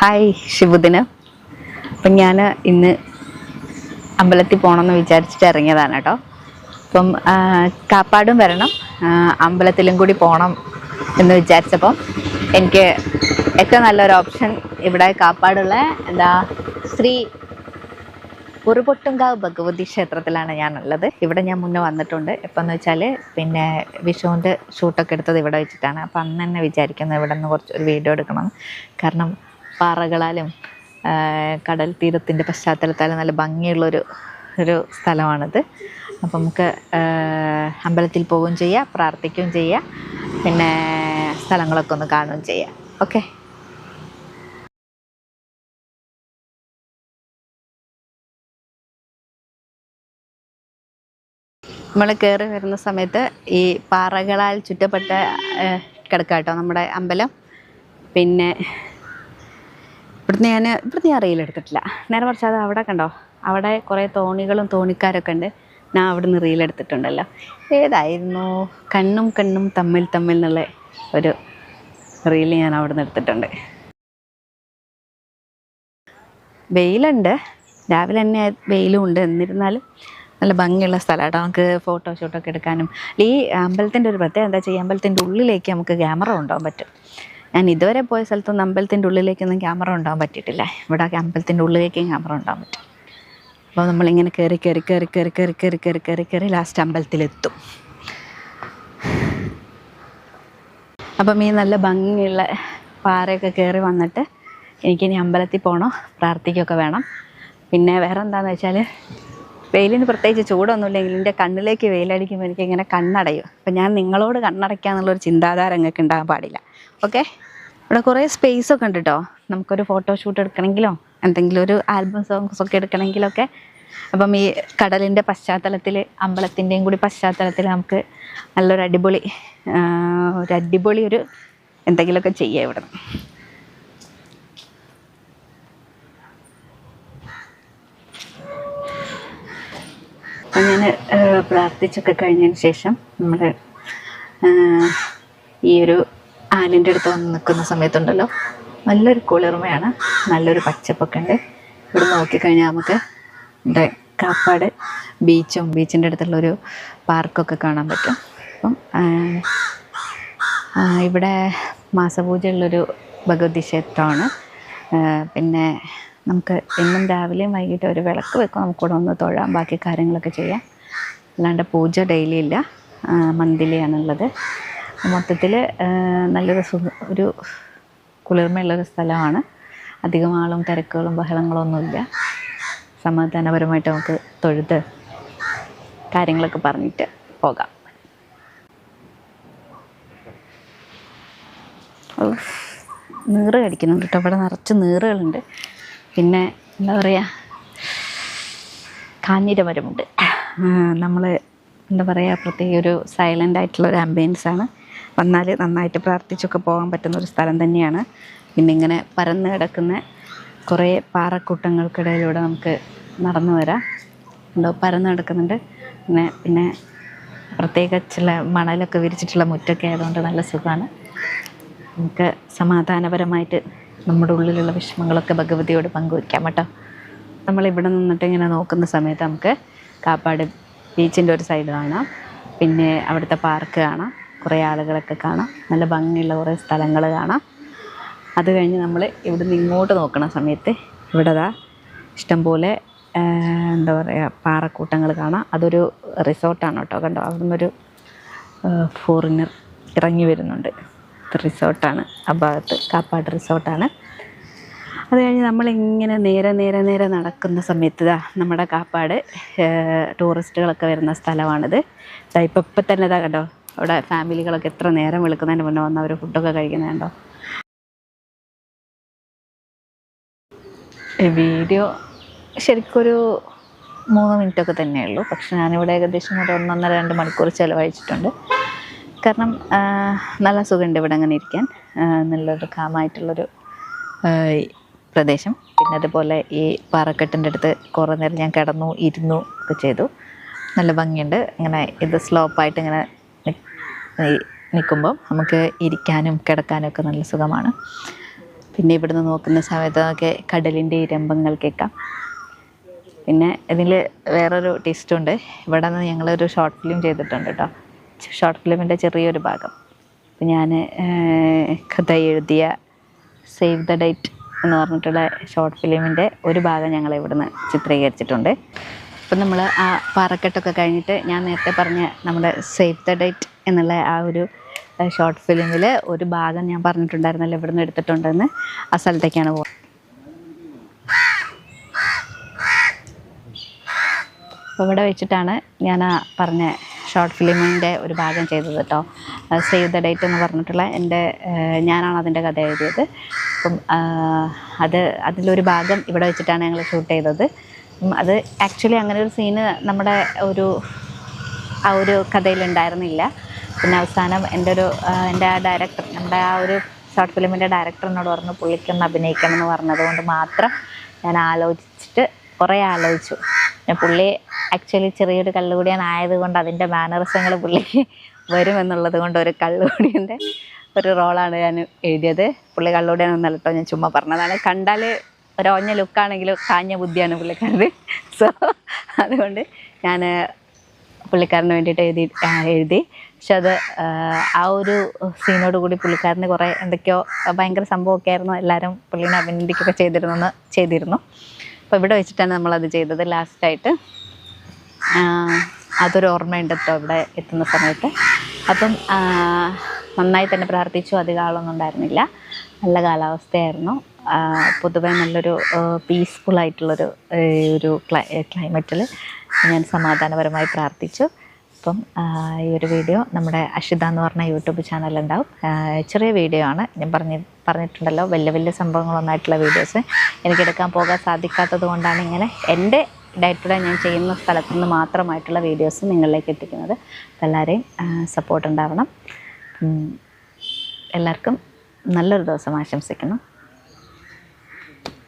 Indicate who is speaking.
Speaker 1: Hi ശിവദിനം അപ്പം ഞാൻ ഇന്ന് അമ്പലത്തിൽ പോകണമെന്ന് വിചാരിച്ചിട്ട് ഇറങ്ങിയതാണ് കേട്ടോ. അപ്പം കാപ്പാടും വരണം അമ്പലത്തിലും കൂടി പോകണം എന്ന് വിചാരിച്ചപ്പം എനിക്ക് ഏറ്റവും നല്ലൊരു ഓപ്ഷൻ ഇവിടെ കാപ്പാടുള്ള എന്താ ശ്രീ ഉറുപൊട്ടുങ്കാവ് ഭഗവതി ക്ഷേത്രത്തിലാണ് ഞാനുള്ളത്. ഇവിടെ ഞാൻ മുന്നേ വന്നിട്ടുണ്ട്. എപ്പോന്ന് വെച്ചാൽ പിന്നെ വിഷുവിന്റെ ഷൂട്ടൊക്കെ എടുത്തത് ഇവിടെ വെച്ചിട്ടാണ്. അപ്പം അന്ന് തന്നെ വിചാരിക്കുന്നത് ഇവിടെ നിന്ന് കുറച്ച് ഒരു വീഡിയോ എടുക്കണം. കാരണം പാറകളാലും കടൽ തീരത്തിന്റെ പശ്ചാത്തലത്താലും നല്ല ഭംഗിയുള്ളൊരു ഒരു സ്ഥലമാണിത്. അപ്പം നമുക്ക് അമ്പലത്തിൽ പോവുകയും ചെയ്യാം പ്രാർത്ഥിക്കുകയും ചെയ്യാം പിന്നെ സ്ഥലങ്ങളൊക്കെ ഒന്ന് കാണുകയും ചെയ്യാം. ഓക്കെ? നമ്മൾ കയറി വരുന്ന സമയത്ത് ഈ പാറകളാൽ ചുറ്റപ്പെട്ട കിടക്കാട്ടോ കേട്ടോ നമ്മുടെ അമ്പലം. പിന്നെ ഇവിടുന്ന് ഞാൻ ഇവിടുന്ന് ഞാൻ റീൽ എടുത്തിട്ടില്ല. നേരെ മറിച്ച് അത് അവിടെ കണ്ടോ? അവിടെ കുറേ തോണികളും തോണിക്കാരൊക്കെ ഉണ്ട്. ഞാൻ അവിടുന്ന് റീൽ എടുത്തിട്ടുണ്ടല്ലോ. ഏതായിരുന്നു? കണ്ണും കണ്ണും തമ്മിൽ തമ്മിൽ എന്നുള്ള ഒരു റീൽ ഞാൻ അവിടുന്ന് എടുത്തിട്ടുണ്ട്. വെയിലുണ്ട്. രാവിലെ തന്നെ വെയിലും ഉണ്ട്. എന്നിരുന്നാലും നല്ല ഭംഗിയുള്ള സ്ഥലമാട്ടോ. നമുക്ക് ഫോട്ടോഷൂട്ടൊക്കെ എടുക്കാനും. ഈ അമ്പലത്തിന്റെ ഒരു പ്രത്യേകത എന്താ വെച്ചാൽ ഈ അമ്പലത്തിന്റെ ഉള്ളിലേക്ക് നമുക്ക് ക്യാമറ കൊണ്ടുപോകാൻ പറ്റും. ഞാൻ ഇതുവരെ പോയ സ്ഥലത്തൊന്നും അമ്പലത്തിന്റെ ഉള്ളിലേക്കൊന്നും ക്യാമറ ഉണ്ടാകാൻ പറ്റിയിട്ടില്ല. ഇവിടെ അമ്പലത്തിന്റെ ഉള്ളിലേക്കും ക്യാമറ ഉണ്ടാകാൻ പറ്റും. അപ്പോൾ നമ്മളിങ്ങനെ കയറി കയറി കയറി കയറി കയറി കയറി കയറി കയറി കയറി ലാസ്റ്റ് അമ്പലത്തിലെത്തും. അപ്പം ഈ നല്ല ഭംഗിയുള്ള പാറയൊക്കെ കയറി വന്നിട്ട് എനിക്കിനി അമ്പലത്തിൽ പോകണം പ്രാർത്ഥിക്കുകയൊക്കെ വേണം. പിന്നെ വേറെ എന്താണെന്ന് വെച്ചാൽ വെയിലിന് പ്രത്യേകിച്ച് ചൂടൊന്നുമില്ലെങ്കിൽ എന്റെ കണ്ണിലേക്ക് വെയിലടിക്കുമ്പോൾ എനിക്ക് ഇങ്ങനെ കണ്ണടയും. അപ്പം ഞാൻ നിങ്ങളോട് കണ്ണടയ്ക്കാന്നുള്ളൊരു ചിന്താധാര നിങ്ങൾക്ക് ഉണ്ടാകാൻ പാടില്ല. ഓക്കെ ഇവിടെ കുറേ സ്പേസ് ഒക്കെ ഉണ്ട് കേട്ടോ നമുക്കൊരു ഫോട്ടോഷൂട്ട് എടുക്കണമെങ്കിലോ എന്തെങ്കിലും ഒരു ആൽബം സോങ്സ് ഒക്കെ എടുക്കണമെങ്കിലൊക്കെ അപ്പം ഈ കടലിന്റെ പശ്ചാത്തലത്തിൽ അമ്പലത്തിന്റെയും കൂടി പശ്ചാത്തലത്തിൽ നമുക്ക് നല്ലൊരു അടിപൊളി ഒരു അടിപൊളി ഒരു എന്തെങ്കിലുമൊക്കെ ചെയ്യാം ഇവിടെ അപ്പം ഞാൻ പ്രാർത്ഥിച്ചൊക്കെ കഴിഞ്ഞതിന് ശേഷം നമ്മൾ ഈ ഒരു ആലിന്റെ അടുത്ത് വന്ന് നിൽക്കുന്ന സമയത്തുണ്ടല്ലോ. നല്ലൊരു കുളിർമയാണ്. നല്ലൊരു പച്ചപ്പൊക്കെ ഉണ്ട്. ഇവിടെ നോക്കിക്കഴിഞ്ഞാൽ നമുക്ക് ഇവിടെ കാപ്പാട് ബീച്ചും ബീച്ചിന്റെ അടുത്തുള്ളൊരു പാർക്കൊക്കെ കാണാൻ പറ്റും. അപ്പം ഇവിടെ മാസപൂജയുള്ളൊരു ഭഗവതി ക്ഷേത്രമാണ്. പിന്നെ നമുക്ക് എന്നും രാവിലെയും വൈകിട്ട് ഒരു വിളക്ക് വെക്കും. നമുക്കിവിടെ ഒന്ന് തൊഴാം. ബാക്കി കാര്യങ്ങളൊക്കെ ചെയ്യാം. അല്ലാണ്ട് പൂജ ഡെയിലി ഇല്ല. മന്തിലിയാണുള്ളത്. മൊത്തത്തിൽ നല്ലൊരു സു ഒരു കുളിർമയുള്ളൊരു സ്ഥലമാണ്. അധികം ആളും തിരക്കുകളും ബഹളങ്ങളും ഒന്നുമില്ല സമാധാനപരമായിട്ട് നമുക്ക് തൊഴുത് കാര്യങ്ങളൊക്കെ പറഞ്ഞിട്ട് പോകാം. നീറ് കടിക്കുന്നുണ്ട് കേട്ടോ. ഇവിടെ നിറച്ച് നീറുകളുണ്ട്. പിന്നെ എന്താ പറയുക കാഞ്ഞിരമരമുണ്ട് നമ്മൾ എന്താ പറയുക പ്രത്യേക ഒരു സൈലന്റ് ആയിട്ടുള്ള ഒരു ആംബിയൻസ് ആണ്. വന്നാൽ നന്നായിട്ട് പ്രാർത്ഥിച്ചൊക്കെ പോകാൻ പറ്റുന്ന ഒരു സ്ഥലം തന്നെയാണ്. പിന്നെ ഇങ്ങനെ പരന്ന് കിടക്കുന്ന കുറേ പാറക്കൂട്ടങ്ങൾക്കിടയിലൂടെ നമുക്ക് നടന്നു വരാം. എന്തോ പരന്ന് കിടക്കുന്നുണ്ട്. പിന്നെ പിന്നെ പ്രത്യേക ചില മണലൊക്കെ വിരിച്ചിട്ടുള്ള മുറ്റൊക്കെ ആയതുകൊണ്ട് നല്ല സുഖമാണ്. നമുക്ക് സമാധാനപരമായിട്ട് നമ്മുടെ ഉള്ളിലുള്ള വിഷമങ്ങളൊക്കെ ഭഗവതിയോട് പങ്കുവയ്ക്കാം കേട്ടോ. നമ്മൾ ഇവിടെ നിന്നിട്ട് ഇങ്ങനെ നോക്കുന്ന സമയത്ത് നമുക്ക് കാപ്പാട് ബീച്ചിന്റെ ഒരു സൈഡ് കാണാം. പിന്നെ അവിടുത്തെ പാർക്ക് കാണാം. കുറേ ആളുകളൊക്കെ കാണാം. നല്ല ഭംഗിയുള്ള കുറേ സ്ഥലങ്ങൾ കാണാം. അത് കഴിഞ്ഞ് നമ്മൾ ഇവിടെ നിന്ന് ഇങ്ങോട്ട് നോക്കുന്ന സമയത്ത് ഇവിടെ ദാ ഇഷ്ടംപോലെ എന്താ പറയുക പാറക്കൂട്ടങ്ങൾ കാണാം. അതൊരു റിസോർട്ടാണ് കേട്ടോ. കണ്ടോ? അവിടെ ഒരു ഫോറിനർ ഇറങ്ങി വരുന്നുണ്ട്. റിസോർട്ടാണ് ആ ഭാഗത്ത് കാപ്പാട് റിസോർട്ടാണ്. അത് കഴിഞ്ഞ് നമ്മളിങ്ങനെ നേരെ നേരെ നേരെ നടക്കുന്ന സമയത്ത് ദാ നമ്മുടെ കാപ്പാട് ടൂറിസ്റ്റുകളൊക്കെ വരുന്ന സ്ഥലമാണിത്. ഇതാ ഇപ്പം ഇപ്പം തന്നെ ഇതാ കണ്ടോ അവിടെ ഫാമിലികളൊക്കെ എത്ര നേരം വിളിക്കുന്നതിന് മുന്നേ വന്ന് അവർ ഫുഡൊക്കെ കഴിക്കുന്നുണ്ടോ വീഡിയോ ശരിക്കൊരു മൂന്ന് മിനിറ്റൊക്കെ തന്നെയുള്ളൂ. പക്ഷെ ഞാനിവിടെ ഏകദേശം ഒരു ഒന്നൊന്നര രണ്ട് മണിക്കൂർ ചിലവഴിച്ചിട്ടുണ്ട്. കാരണം നല്ല സുഖമുണ്ട് ഇവിടെ അങ്ങനെ ഇരിക്കാൻ. നല്ലൊരു കാമായിട്ടുള്ളൊരു പ്രദേശം. പിന്നെ അതുപോലെ ഈ പാറക്കെട്ടിന്റെ അടുത്ത് കുറേ നേരം ഞാൻ കിടന്നു ഇരുന്നു ഒക്കെ ചെയ്തു. നല്ല ഭംഗിയുണ്ട്. ഇങ്ങനെ ഇത് സ്ലോപ്പായിട്ട് ഇങ്ങനെ നിൽക്കുമ്പം നമുക്ക് ഇരിക്കാനും കിടക്കാനും ഒക്കെ നല്ല സുഖമാണ്. പിന്നെ ഇവിടുന്ന് നോക്കുന്ന സമയത്തൊക്കെ കടലിന്റെ ഇരമ്പങ്ങൾ കേൾക്കാം. പിന്നെ ഇതിൽ വേറൊരു ടിസ്റ്റുണ്ട് ഇവിടെ നിന്ന് ഞങ്ങളൊരു ഷോർട്ട് ഫിലിം ചെയ്തിട്ടുണ്ട് കേട്ടോ ഷോർട്ട് ഫിലിമിന്റെ ചെറിയൊരു ഭാഗം. ഞാൻ കഥ എഴുതിയ സേവ് ദ ഡേറ്റ് എന്ന് പറഞ്ഞിട്ടുള്ള ഷോർട്ട് ഫിലിമിന്റെ ഒരു ഭാഗം ഞങ്ങൾ ഇവിടുന്ന് ചിത്രീകരിച്ചിട്ടുണ്ട്. അപ്പം നമ്മൾ ആ പാറക്കെട്ടൊക്കെ കഴിഞ്ഞിട്ട് ഞാൻ നേരത്തെ പറഞ്ഞ നമ്മുടെ സേവ് ദ ഡേറ്റ് എന്നുള്ള ആ ഒരു ഷോർട്ട് ഫിലിമിൽ ഒരു ഭാഗം ഞാൻ പറഞ്ഞിട്ടുണ്ടായിരുന്നല്ലോ ഇവിടുന്ന് എടുത്തിട്ടുണ്ടെന്ന്. ആ സ്ഥലത്തേക്കാണ് പോകുന്നത് അപ്പോൾ ഇവിടെ വെച്ചിട്ടാണ് ഞാൻ ആ പറഞ്ഞ ഷോർട്ട് ഫിലിമിന്റെ ഒരു ഭാഗം ചെയ്തത് കേട്ടോ. സേവ് ദ ഡേറ്റ് എന്ന് പറഞ്ഞിട്ടുള്ള എന്റെ ഞാനാണ് അതിന്റെ കഥ എഴുതിയത്. അപ്പം അത് അതിലൊരു ഭാഗം ഇവിടെ വെച്ചിട്ടാണ് ഞങ്ങൾ ഷൂട്ട് ചെയ്തത്. അത് ആക്ച്വലി അങ്ങനെ ഒരു സീന് നമ്മുടെ ഒരു ആ ഒരു കഥയിലുണ്ടായിരുന്നില്ല പിന്നെ അവസാനം എന്റെ ഒരു എന്റെ ആ ഡയറക്ടർ നമ്മുടെ ആ ഒരു ഷോർട്ട് ഫിലിമിന്റെ ഡയറക്ടർ എന്നോട് പറഞ്ഞു പുള്ളിക്കൊന്ന് അഭിനയിക്കണം എന്ന് പറഞ്ഞതുകൊണ്ട് മാത്രം ഞാൻ ആലോചിച്ചിട്ട് കുറേ ആലോചിച്ചു. പുള്ളി ആക്ച്വലി ചെറിയൊരു കള്ളുകൂടിയാൻ ആയതുകൊണ്ട് അതിന്റെ മാനറിസങ്ങൾ പുള്ളിക്ക് വരുമെന്നുള്ളത് കൊണ്ട് ഒരു കള്ളുകൂടിയന്റെ ഒരു റോളാണ് ഞാൻ എഴുതിയത്. പുള്ളി കള്ളുകൂടിയാൻ ഒന്നല്ല കേട്ടോ ഞാൻ ചുമ്മാ പറഞ്ഞതാണ്. കണ്ടാൽ ഒരു ഒഞ്ഞ ലുക്കാണെങ്കിലും കാഞ്ഞ ബുദ്ധിയാണ് പുള്ളിക്കാരത് സോ അതുകൊണ്ട് ഞാൻ പുള്ളിക്കാരന് വേണ്ടിയിട്ട് എഴുതി എഴുതി. പക്ഷെ അത് ആ, ആ ഒരു സീനോട് കൂടി പുള്ളിക്കാരന് കുറേ എന്തൊക്കെയോ ഭയങ്കര സംഭവമൊക്കെ ആയിരുന്നു. എല്ലാവരും പുള്ളീനെ അഭിനന്ദിക്കുകയൊക്കെ ചെയ്തിരുന്നു ചെയ്തിരുന്നു. അപ്പോൾ ഇവിടെ വെച്ചിട്ടാണ് നമ്മളത് ചെയ്തത് ലാസ്റ്റായിട്ട് അതൊരു ഓർമ്മയുണ്ട് കേട്ടോ ഇവിടെ എത്തുന്ന സമയത്ത്. അപ്പം നന്നായി തന്നെ പ്രാർത്ഥിച്ചു അധികം ആളൊന്നും ഉണ്ടായിരുന്നില്ല. നല്ല കാലാവസ്ഥയായിരുന്നു. പൊതുവേ നല്ലൊരു പീസ്ഫുൾ ആയിട്ടുള്ളൊരു ഒരു ക്ലൈ ക്ലൈമറ്റിൽ ഞാൻ സമാധാനപരമായി പ്രാർത്ഥിച്ചു. അപ്പം ഈ ഒരു വീഡിയോ നമ്മുടെ അഷിത എന്ന് പറഞ്ഞ യൂട്യൂബ് ചാനലുണ്ടാവും ചെറിയ വീഡിയോ ആണ്. ഞാൻ പറഞ്ഞ് പറഞ്ഞിട്ടുണ്ടല്ലോ വലിയ വലിയ സംഭവങ്ങളൊന്നായിട്ടുള്ള വീഡിയോസ് എനിക്കെടുക്കാൻ പോകാൻ സാധിക്കാത്തത് കൊണ്ടാണ് ഇങ്ങനെ എന്റെ ഡേ ടു ഡേ ഞാൻ ചെയ്യുന്ന സ്ഥലത്തു നിന്ന് മാത്രമായിട്ടുള്ള വീഡിയോസ് നിങ്ങളിലേക്ക് എത്തിക്കുന്നത്. എല്ലാവരെയും സപ്പോർട്ട് ഉണ്ടാവണം. എല്ലാവർക്കും നല്ലൊരു ദിവസം ആശംസിക്കുന്നു.